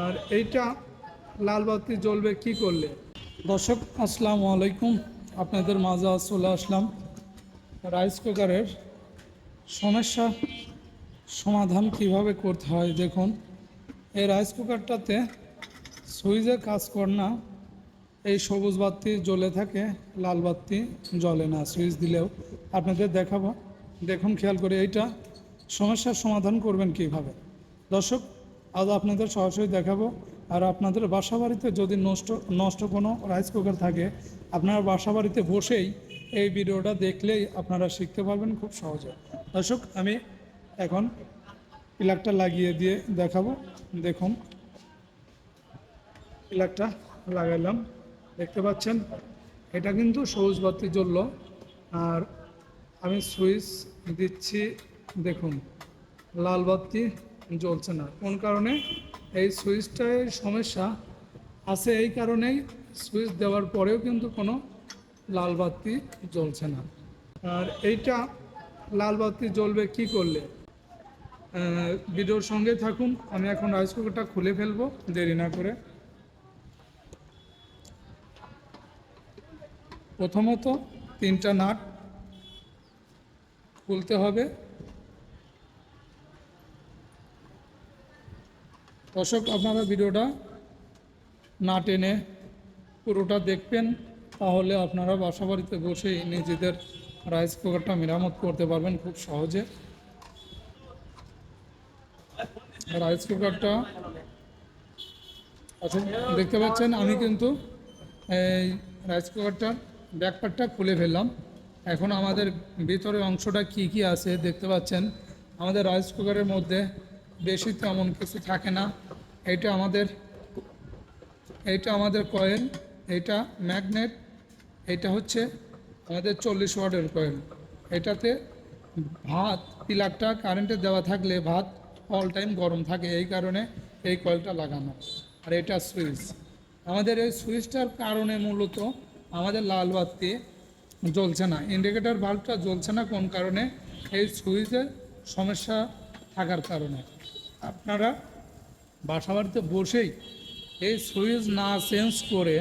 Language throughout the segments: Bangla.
আর এইটা লাল বাতি জ্বলবে কি করলে? দর্শক, আসসালামু আলাইকুম। আপনাদের মাঝে চলে আসলাম রাইস কুকারের সমস্যা সমাধান কীভাবে করতে হয়। দেখুন, এই রাইস কুকারটাতে সুইচে কাজ করে না, এই সবুজ বাতি জ্বলে থাকে, লাল বাতি জ্বলে না, সুইচ দিলেও। আপনাদের দেখাবো। দেখুন, খেয়াল করে এইটা সমস্যার সমাধান করবেন কীভাবে। দর্শক আজ আপনাদের সরাসরি দেখাবো। আর আপনাদের বাসা বাড়িতে যদি নষ্ট নষ্ট কোনো রাইস কুকার থাকে, আপনারা বাসা বাড়িতে বসেই এই ভিডিওটা দেখলেই আপনারা শিখতে পারবেন খুব সহজে। দর্শক, আমি এখন প্লাগটা লাগিয়ে দিয়ে দেখাবো। দেখুন। প্লাগটা লাগাইলাম দেখতে পাচ্ছেন? এটা কিন্তু সবুজ বাতি জ্বলল। আর আমি সুইচ দিচ্ছি, দেখুন, লাল বাতি। জ্বলছে না। কোন কারণে? এই সুইচটায় সমস্যা আছে এই কারণেই সুইচ দেওয়ার পরেও কিন্তু কোনো লাল বাতি জ্বলছে না। আর এইটা লাল বাতি জ্বলবে কি করলে? ভিডিওর সঙ্গে থাকুন, আমি এখন রাইস কুকারটা খুলে ফেলব, দেরি না করে। প্রথমত তিনটা নাট খুলতে হবে। দর্শক, আপনারা ভিডিওটা না টেনে পুরোটা দেখবেন, তাহলে আপনারা বাসা বাড়িতে বসেই নিজেদের রাইস কুকারটা মেরামত করতে পারবেন খুব সহজে। রাইস কুকারটা আচ্ছা দেখতে পাচ্ছেন, আমি কিন্তু এই রাইস কুকারটার ব্যাকপার্টটা খুলে ফেললাম। এখন আমাদের ভিতরে অংশটা কি কি আছে দেখতে পাচ্ছেন। আমাদের রাইস কুকারের মধ্যে বেশি তেমন কিছু থাকে না। এটা আমাদের এইটা আমাদের কয়েল এটা ম্যাগনেট এটা হচ্ছে আমাদের চল্লিশ ওয়াটের কয়েল এটাতে ভাত, পিলারটা কারেন্টে দেওয়া থাকলে ভাত অল টাইম গরম থাকে, এই কারণে এই কয়েলটা লাগানো। আর এটা সুইচ। আমাদের এই সুইচটার কারণে মূলত আমাদের লাল বাতি জ্বলছে না। ইন্ডিকেটর বাল্বটা জ্বলছে না কোন কারণে? এই সুইচের সমস্যা থাকার কারণে। আপনারা বাসা বাড়িতে বসেই এই সুইচ না চেঞ্জ করে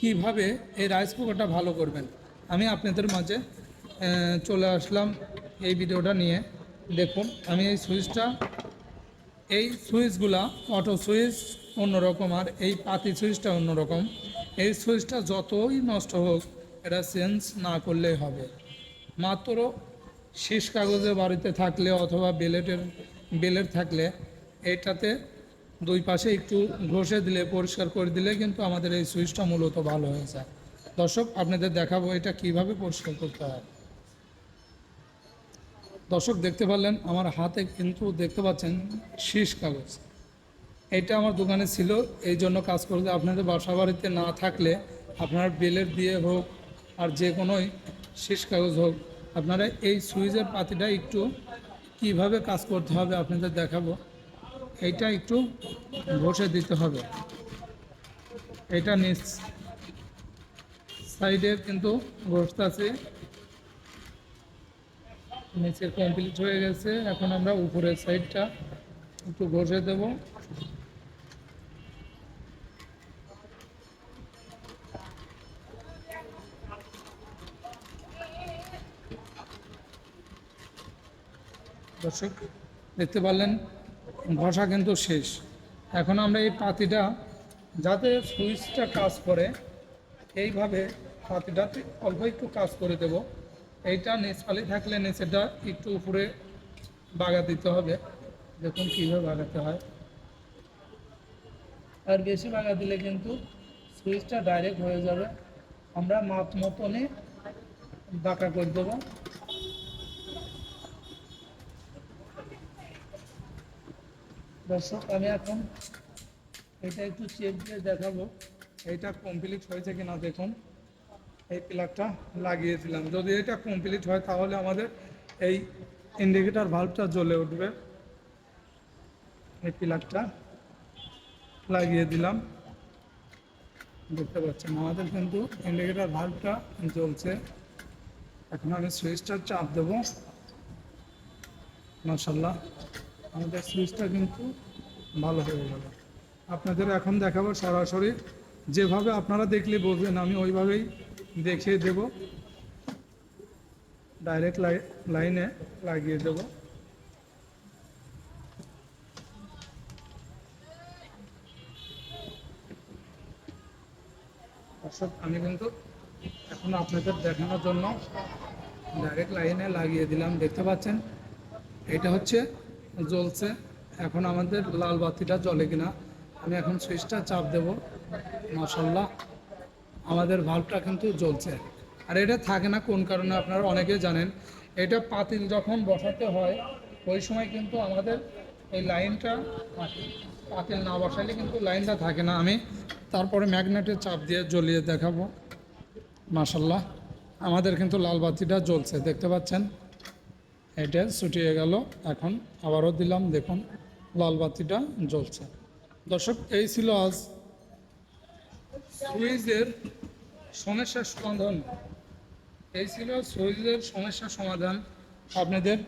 কীভাবে এই রাইস কুকারটা ভালো করবেন? আমি আপনাদের মাঝে চলে আসলাম এই ভিডিওটা নিয়ে। দেখুন, আমি এই সুইচটা, এই সুইচগুলা, অটো সুইচ অন্যরকম আর এই পাতি সুইচটা অন্যরকম। এই সুইচটা যতই নষ্ট হোক, এটা চেঞ্জ না করলেই হবে। মাত্র শেষ কাগজে বাড়িতে থাকলে অথবা বেলেটের বেলেট থাকলে এইটাতে দুই পাশে একটু ঘষে দিলে, পরিষ্কার করে দিলে কিন্তু আমাদের এই সুইচটা মূলত ভালো হয়ে যায়। দর্শক, আপনাদের দেখাবো এটা কীভাবে পরিষ্কার করতে হয়। দর্শক, দেখতে পারলেন, আমার হাতে কিন্তু দেখতে পাচ্ছেন শীষ কাগজ। এটা আমার দোকানে ছিল, এই জন্য কাজ করতে আপনাদের বাসা বাড়িতে না থাকলে আপনার বেলের দিয়ে হোক আর যে কোনোই শীষ কাগজ হোক, আপনারা এই সুইচের পাতিটা একটু কীভাবে কাজ করতে হবে আপনাদের দেখাবো। এইটা একটু ঘষে দিতে হবে। এটা নিচ সাইডে কিন্তু ঘষতে আছে। নিচের কমপ্লিট হয়ে গেছে। এখন আমরা উপরের সাইডটা একটু ঘষে দেব। দর্শক, দেখতে পারলেন? ঘষা কিন্তু শেষ। এখন আমরা এই পাতিটা, যাতে সুইচটা কাজ করে, এইভাবে পাতিটাতে অল্প একটু কাজ করে দেব। এইটা নিচপালি থাকলে নিচেটা একটু উপরে বাগা দিতে হবে। দেখুন কীভাবে বাগাতে হয়। আর বেশি বাগা দিলে কিন্তু সুইচটা ডাইরেক্ট হয়ে যাবে। আমরা মাপ মতনে বাঁকা করে দেবো। দর্শক আমি এখন এটা একটু চেক দিয়ে দেখাবো। এটা কমপ্লিট হয়েছে কিনা দেখুন। এই প্লাগটা লাগিয়ে দিলাম যদি এটা কমপ্লিট হয়, তাহলে আমাদের এই ইন্ডিকেটার ভাল্বটা জ্বলে উঠবে। এই প্লাগটা লাগিয়ে দিলাম। দেখতে পাচ্ছেন, আমাদের কিন্তু ইন্ডিকেটার ভাল্বটা জ্বলছে। এখন আমি সুইচটা চাপ দেবো। মাসাল্লাহ আমাদের সুইচটা কিন্তু ভালো হয়ে গেল। আপনাদের এখন দেখাবো সরাসরি। যেভাবে আপনারা দেখলে বুঝবেন, আমি ওইভাবেই দেখিয়ে দেব। ডাইরেক্ট লাইনে লাগিয়ে দেব। দর্শক, আমি কিন্তু এখন আপনাদের দেখানোর জন্য ডাইরেক্ট লাইনে লাগিয়ে দিলাম। দেখতে পাচ্ছেন, এটা হচ্ছে জ্বলছে। এখন আমাদের লাল বাতিটা জ্বলে কিনা। আমি এখন সুইচটা চাপ দেব। মাসাল্লাহ আমাদের ভাল্বটা কিন্তু জ্বলছে। আর এটা থাকে না কোন কারণে আপনারা অনেকে জানেন। এটা পাতিল যখন বসাতে হয়, ওই সময় কিন্তু আমাদের এই লাইনটা। পাতিল। না বসাইলে কিন্তু লাইনটা থাকে না। আমি তারপরে ম্যাগনেটের চাপ দিয়ে জ্বলিয়ে দেখাবো। মাসাল্লাহ আমাদের কিন্তু লাল বাতিটা জ্বলছে। দেখতে পাচ্ছেন? এটা ছুটিয়ে গেল। এখন আবারও দিলাম, দেখুন, লাল বাতিটা জ্বলছে। দর্শক, এই ছিল আজ সুইচের সমস্যার সমাধান। এই ছিল সুইচের সমস্যার সমাধান। আপনাদের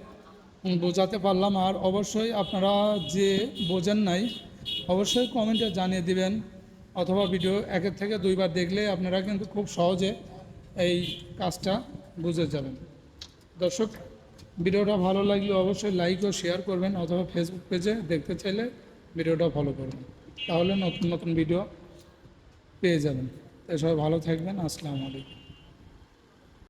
বোঝাতে পারলাম। আর অবশ্যই আপনারা যে বোঝেন নাই, অবশ্যই কমেন্টে জানিয়ে দিবেন। অথবা ভিডিও একের থেকে দুইবার দেখলে আপনারা কিন্তু খুব সহজে এই কাজটা বুঝে যাবেন। দর্শক ভিডিওটা ভালো লাগলে অবশ্যই লাইক ও শেয়ার করবেন অথবা ফেসবুক পেজে দেখতে চাইলে ভিডিওটা ফলো করবেন। তাহলে নতুন নতুন ভিডিও পেয়ে যাবেন। তাই সবাই ভালো থাকবেন। আসসালামু আলাইকুম।